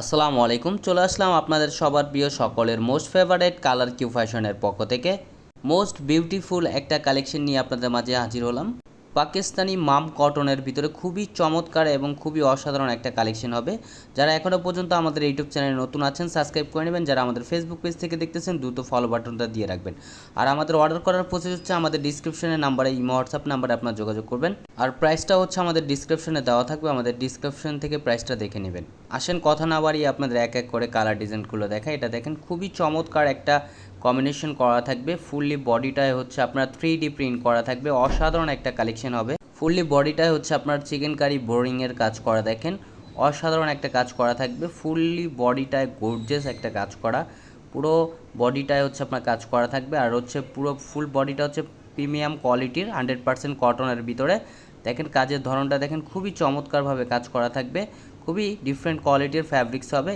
আসসালামু আলাইকুম, চলে আসলাম আপনাদের সবার প্রিয় সকলের মোস্ট ফেভারেট কালার কিউ ফ্যাশনের পক্ষ থেকে। মোস্ট বিউটিফুল একটা কালেকশন নিয়ে আপনাদের মাঝে হাজির হলাম। পাকিস্তানি মাম কটনের ভিতরে খুবই চমৎকার এবং খুবই অসাধারণ একটা কালেকশন হবে। যারা এখনও পর্যন্ত আমাদের ইউটিউব চ্যানেলে নতুন আছেন সাবস্ক্রাইব করে নেবেন। যারা আমাদের ফেসবুক পেজ থেকে দেখতেছেন, দ্রুত ফলো বাটনটা দিয়ে রাখবেন। আর আমাদের অর্ডার করার প্রসেস হচ্ছে আমাদের ডিসক্রিপশনের নাম্বারে ইমো হোয়াটসঅ্যাপ নাম্বারে আপনার যোগাযোগ করবেন। আর প্রাইসটা হচ্ছে আমাদের ডিসক্রিপশনে দেওয়া থাকবে। আমাদের ডিসক্রিপশন থেকে প্রাইসটা দেখে নেবেন। আসেন, কথা না বাড়িয়ে আপনাদের এক এক করে কালার ডিজাইনগুলো দেখা এটা দেখেন, খুবই চমৎকার একটা কম্বিনেশন করা থাকবে। ফুললি বডিটায় হচ্ছে আপনার থ্রি ডি প্রিন্ট করা থাকবে। অসাধারণ একটা কালেকশন হবে। ফুললি বডিটায় হচ্ছে আপনার চিকেন কারি বোরিংয়ের কাজ করা, দেখেন। অসাধারণ একটা কাজ করা থাকবে। ফুললি বডিটায় গর্জেস একটা কাজ করা। পুরো বডিটায় হচ্ছে আপনার কাজ করা থাকবে। আর হচ্ছে পুরো ফুল বডিটা হচ্ছে প্রিমিয়াম কোয়ালিটির হান্ড্রেড পার্সেন্ট কটনের ভিতরে। দেখেন, কাজের ধরনটা দেখেন, খুবই চমৎকারভাবে কাজ করা থাকবে। খুবই ডিফারেন্ট কোয়ালিটির ফ্যাব্রিক্স হবে।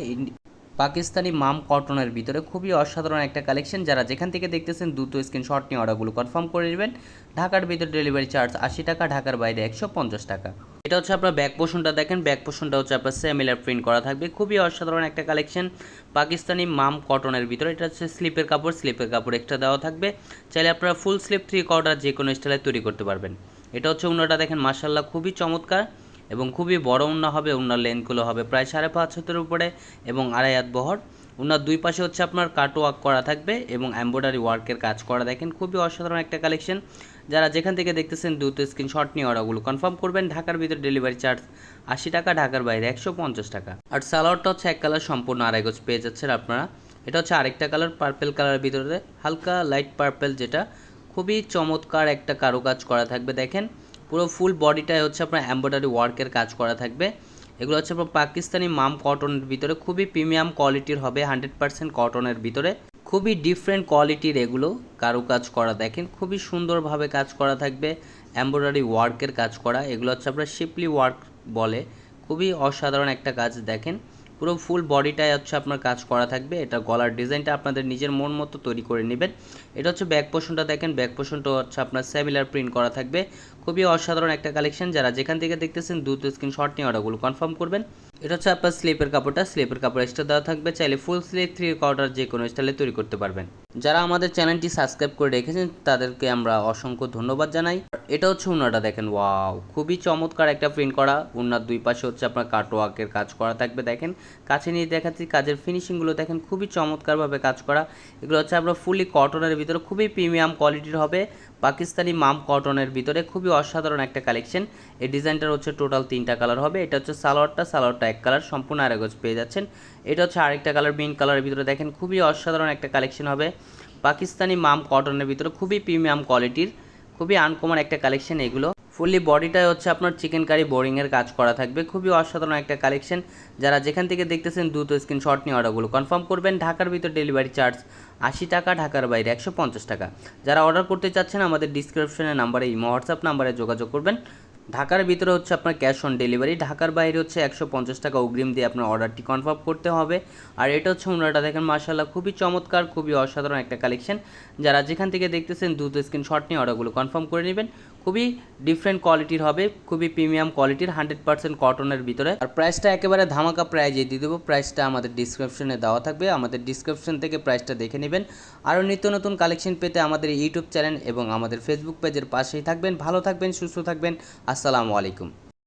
পাকিস্তানি মাম কটনের ভিতরে খুবই অসাধারণ একটা কালেকশন যারা যেখান থেকে দেখতেছেন, দ্রুত স্ক্রিনশট নিয়ে অর্ডারগুলো কনফার্ম করে নেবেন। ঢাকার ভিতরে ডেলিভারি চার্জ আশি টাকা, ঢাকার বাইরে একশো পঞ্চাশ টাকা। এটা হচ্ছে আপনার ব্যাক পোষণটা দেখেন। ব্যাক পোষণটা হচ্ছে আপনার সেমিলার প্রিন্ট করা থাকবে। খুবই অসাধারণ একটা কালেকশন পাকিস্তানি মাম কটনের ভিতরে এটা হচ্ছে স্লিপের কাপড়। স্লিপের কাপড় এক্সট্রা দেওয়া থাকবে। চাইলে আপনারা ফুল স্লিপ থ্রি কোয়ার্টার যে কোনো স্টাইলে তৈরি করতে পারবেন। এটা হচ্ছে অন্যটা দেখেন মার্শাল্লাহ খুবই চমৎকার। এবং খুবই বড় উন্না হবে, উন্নার লেন্থগুলো হবে প্রায় সাড়ে পাঁচ হাতের উপরে এবং আড়াই হাত বহর। উনার দুই পাশে হচ্ছে আপনার কাট ওয়ার্ক করা থাকবে এবং এমব্রয়ডারি ওয়ার্কের কাজ করা। দেখেন খুবই অসাধারণ একটা কালেকশন যারা যেখান থেকে দেখতেছেন দ্রুত স্ক্রিনশট নিয়ে অর্ডারগুলো কনফার্ম করবেন। ঢাকার ভিতরে ডেলিভারি চার্জ আশি টাকা, ঢাকার বাইরে একশো পঞ্চাশ টাকা। আর সালোয়ারটা হচ্ছে এক কালার সম্পূর্ণ আড়াই গজ পেয়ে যাচ্ছেন আপনারা। এটা হচ্ছে আরেকটা কালার পার্পেল কালারের ভিতরে হালকা লাইট পার্পেল যেটা খুবই চমৎকার একটা কারুকাজ করা থাকবে। দেখেন পুরো ফুল বডিটায় হচ্ছে আপনার এমব্রয়ডারি ওয়ার্কের কাজ করা থাকবে। এগুলো হচ্ছে আপনার পাকিস্তানি মাম কটনের ভিতরে, খুবই প্রিমিয়াম কোয়ালিটির হবে হান্ড্রেড পার্সেন্ট কটনের ভিতরে। খুবই ডিফারেন্ট কোয়ালিটির এগুলো কারুকাজ করা, দেখেন খুবই সুন্দরভাবে কাজ করা থাকবে এমব্রয়ডারি ওয়ার্কের কাজ করা। এগুলো হচ্ছে আপনার শিপলি ওয়ার্ক বলে, খুবই অসাধারণ একটা কাজ, দেখেন। পুরো ফুল বডিটাই হচ্ছে আপনার কাজ করা থাকবে। এটা গলার ডিজাইনটা আপনাদের নিজের মন মতো তৈরি করে নেবেন। এটা হচ্ছে ব্যাক পোষণটা দেখেন। ব্যাক পোষণটা হচ্ছে আপনার সেমিলার প্রিন্ট করা থাকবে। খুবই অসাধারণ একটা কালেকশন যারা যেখান থেকে দেখতেছেন, দ্রুত স্ক্রিনশট নিয়ে অর্ডারগুলো কনফার্ম করবেন। এটা হচ্ছে আপনার স্লিপের কাপড়টা। স্লিপের কাপড় এক্সট্রা দেওয়া থাকবে। চাইলে ফুল স্লিপ থ্রি কোয়ার্টার যে কোনো স্টাইলে তৈরি করতে পারবেন। যারা আমাদের চ্যানেলটি সাবস্ক্রাইব করে রেখেছেন, তাদেরকে আমরা অসংখ্য ধন্যবাদ জানাই। এটা হচ্ছে উন্নাটা দেখেন, ওয়াও, খুবই চমৎকার একটা প্রিন্ট করা। উন্নার দুই পাশে হচ্ছে আপনার কাটওয়ার্কের কাজ করা থাকবে, দেখেন। কাছে নিয়ে দেখাচ্ছি, কাজের ফিনিশিংগুলো দেখেন, খুবই চমৎকারভাবে কাজ করা। এগুলো হচ্ছে আপনার ফুলি কটনের ভিতরে, খুবই প্রিমিয়াম কোয়ালিটির হবে। পাকিস্তানি মাম কটনের ভিতরে, খুবই অসাধারণ একটা কালেকশন এই ডিজাইনটার হচ্ছে টোটাল তিনটা কালার হবে। এটা হচ্ছে সালোয়ারটা সালোয়ারটা এক কালার সম্পূর্ণ আরেকজ পেয়ে যাচ্ছেন। এটা হচ্ছে আরেকটা কালার মিন কালারের ভিতরে, দেখেন, খুবই অসাধারণ একটা কালেকশন হবে। পাকিস্তানি মাম কটনের ভিতরে খুবই প্রিমিয়াম কোয়ালিটির খুবই আনকমন একটা কালেকশন এগুলো। ফুললি বডিটায় হচ্ছে আপনার চিকেন কারি বোরিংয়ের কাজ করা থাকবে। খুবই অসাধারণ একটা কালেকশন যারা যেখান থেকে দেখতেছেন দ্রুত স্ক্রিনশট নিয়ে অর্ডারগুলো কনফার্ম করবেন, ঢাকার ভিতর ডেলিভারি চার্জ আশি টাকা, ঢাকার বাইরে একশো পঞ্চাশ টাকা। যারা অর্ডার করতে চাচ্ছেন, আমাদের ডিসক্রিপশনের নাম্বারে ইমো হোয়াটসঅ্যাপ নাম্বারে যোগাযোগ করবেন। ঢাকার ভিতরে হচ্ছে আপনার ক্যাশ অন ডেলিভারি, ঢাকার বাইরে হচ্ছে একশো পঞ্চাশ টাকা অগ্রিম দিয়ে আপনার অর্ডারটি কনফার্ম করতে হবে। আর এটা হচ্ছে ওনারাটা দেখেন মার্শাল্লাহ খুবই চমৎকার, খুবই অসাধারণ একটা কালেকশন। যারা যেখান থেকে দেখতেছেন, দ্রুত স্ক্রিনশট নিয়ে অর্ডারগুলো কনফার্ম করে নেবেন। খুবই ডিফারেন্ট কোয়ালিটির হবে, খুবই প্রিমিয়াম কোয়ালিটির হান্ড্রেড পার্সেন্ট কটনের ভিতরে। আর প্রাইসটা একেবারে ধামাকা প্রাইজে দিয়ে দেবো। প্রাইসটা আমাদের ডিসক্রিপশনে দেওয়া থাকবে। আমাদের ডিসক্রিপশন থেকে প্রাইসটা দেখে নেবেন। আরও নিত্য নতুন কালেকশন পেতে আমাদের ইউটিউব চ্যানেল এবং আমাদের ফেসবুক পেজের পাশেই থাকবেন। ভালো থাকবেন, সুস্থ থাকবেন। আসসালামু আলাইকুম।